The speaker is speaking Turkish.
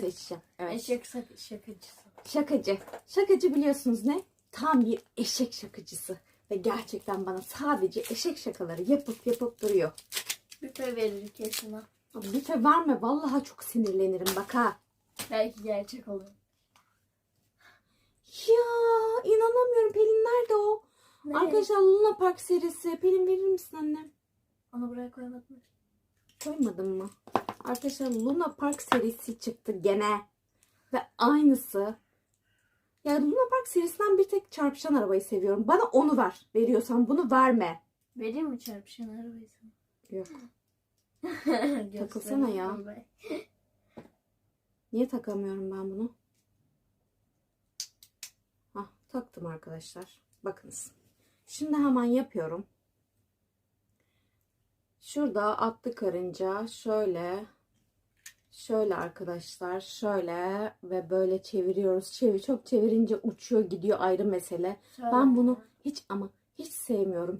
seçeceğim. Evet. Eşek sak- şakacısı. Şakacı. Şakacı biliyorsunuz ne? Tam bir eşek şakacısı. Ve gerçekten bana sadece eşek şakaları yapıp yapıp duruyor. Pay verir kesin ha. Lütfen verme. Vallahi çok sinirlenirim bak ha. Belki gerçek olur. Ya inanamıyorum. Pelin nerede o? Ne? Arkadaşlar Luna Park serisi. Pelin verir misin annem? Onu buraya koymadım. Koymadın mı? Arkadaşlar Luna Park serisi çıktı gene. Ve aynısı. Ya Luna Park serisinden bir tek çarpışan arabayı seviyorum. Bana onu ver. Veriyorsan bunu verme. Vereyim mi çarpışan arabayı sana? Yok. Takılsana ya. Niye takamıyorum ben bunu? Hah, taktım arkadaşlar. Bakınız. Şimdi hemen yapıyorum. Şurada atlı karınca şöyle şöyle arkadaşlar şöyle ve böyle çeviriyoruz. Çevir çok çevirince uçuyor gidiyor ayrı mesele. Söyle Ben bunu hiç ama hiç sevmiyorum.